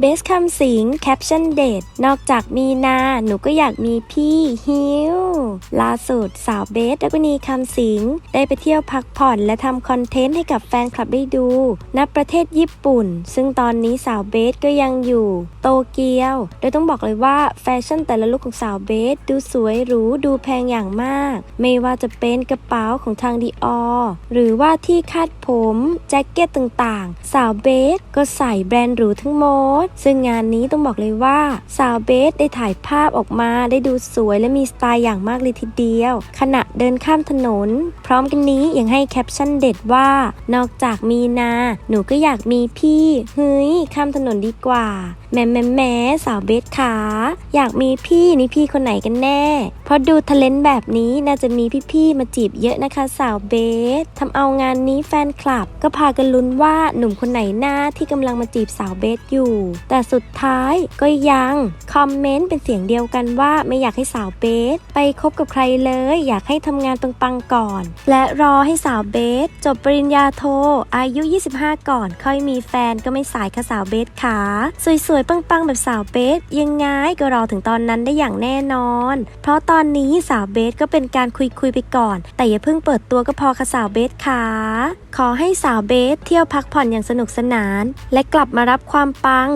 เบสคำสิงแคปชั่นเดทนอกจากมีนา หนูก็อยากมีพี่ฮิวล่าสุดสาวเบสดักนีคำสิง ได้ไปเที่ยวพักผ่อนและทำคอนเทนต์ให้กับแฟนคลับได้ดูณประเทศญี่ปุ่น ซึ่งตอนนี้สาวเบสก็ยังอยู่ โตเกียว โดยต้องบอกเลยว่าแฟชั่นแต่ละลุคของสาวเบส ดูสวยหรูดูแพงอย่างมาก ไม่ว่าจะเป็นกระเป๋าของทางดีออหรือว่าที่คาดผม แจ็คเก็ตต่างๆ สาวเบสก็ใส่แบรนด์หรูทั้งหมดซึ่งงานนี้ต้องบอกเลยว่าสาวเบสได้ถ่ายภาพออกมาได้ดูสวยและมีสไตล์อย่างมากเลยทีเดียว ขณะเดินข้ามถนน พร้อมกันนี้ยังให้แคปชั่นเด็ดว่า นอกจากมีนา หนูก็อยากมีพี่เฮ้ยข้ามถนนดีกว่าแหม่แหม่แม่สาวเบสขาอยากมีพี่นี่พี่คนไหนกันแน่ เพราะดูทะเลนแบบนี้น่าจะมีพี่ๆมาจีบเยอะนะคะสาวเบสทำเอางานนี้แฟนคลับ ก็พากันลุ้นว่าหนุ่มคนไหนหน้าที่กำลังมาจีบสาวเบสอยู่แต่สุดท้ายก็ยัง คอมเมนต์เป็นเสียงเดียวกันว่าไม่อยากให้สาวเบส ไปคบกับใครเลย อยากให้ทำงานปังๆก่อน และรอให้สาวเบส จบปริญญาโท อายุ 25 ก่อน ค่อยมีแฟนก็ไม่สายค่ะสาวเบสขาสวยๆปังๆแบบสาวเบส ยังไงก็รอถึงตอนนั้นได้อย่างแน่นอน เพราะตอนนี้สาวเบสก็เป็นการคุยๆไปก่อน แต่อย่าเพิ่งเปิดตัวก็พอค่ะสาวเบสขาขอให้สาวเบสเที่ยวพักผ่อนอย่างสนุกสนาน และกลับมารับความปัง